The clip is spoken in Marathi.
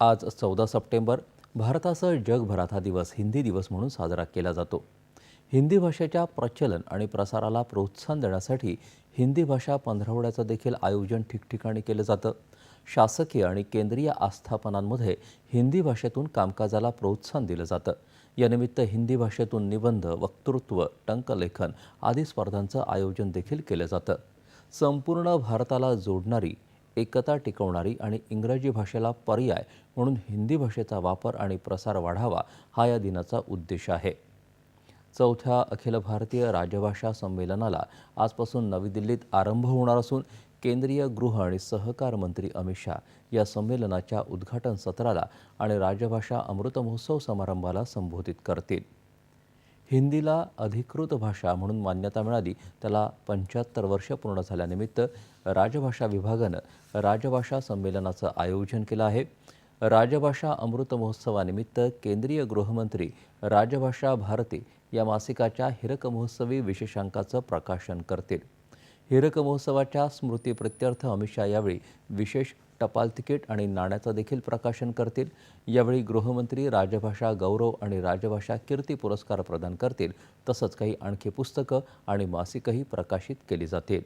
आज चौदा सप्टेंबर भारतासह जगभरात हा दिवस हिंदी दिवस म्हणून साजरा केला जातो. हिंदी भाषेच्या प्रचलन आणि प्रसाराला प्रोत्साहन देण्यासाठी हिंदी भाषा पंधरवड्याचं देखील आयोजन ठिकठिकाणी केलं जातं. शासकीय आणि केंद्रीय आस्थापनांमध्ये हिंदी भाषेतून कामकाजाला प्रोत्साहन दिलं जातं. यानिमित्त हिंदी भाषेतून निबंध वक्तृत्व टंकलेखन आदी स्पर्धांचं आयोजन देखील केलं जातं. संपूर्ण भारताला जोडणारी एकता टिकवणारी आणि इंग्रजी भाषेला पर्याय म्हणून हिंदी भाषेचा वापर आणि प्रसार वाढावा हा या दिनाचा उद्देश आहे. चौथ्या अखिल भारतीय राजभाषा संमेलनाला आजपासून नवी दिल्लीत आरंभ होणार असून केंद्रीय गृह आणि सहकार मंत्री अमित शाह या संमेलनाच्या उद्घाटन सत्राला आणि राजभाषा अमृत महोत्सव समारंभाला संबोधित करतील. हिंदीला अधिकृत भाषा म्हणून मान्यता मिळाली. त्याला पंच्याहत्तर वर्ष पूर्ण झाल्यानिमित्त राजभाषा विभागानं राजभाषा संमेलनाचं आयोजन केलं आहे. राजभाषा अमृत महोत्सवानिमित्त केंद्रीय गृहमंत्री राजभाषा भारती या मासिकाच्या हिरक महोत्सवी विशेषांकाचं प्रकाशन करतील. हिरक महोत्सवाच्या स्मृतीप्रत्यर्थ अमित शहा यावेळी विशेष टपाल तिकीट आणि नाण्याचं देखील प्रकाशन करतील. यावेळी गृहमंत्री राजभाषा गौरव आणि राजभाषा कीर्ती पुरस्कार प्रदान करतील. तसंच काही आणखी पुस्तकं आणि मासिकही प्रकाशित केली जातील.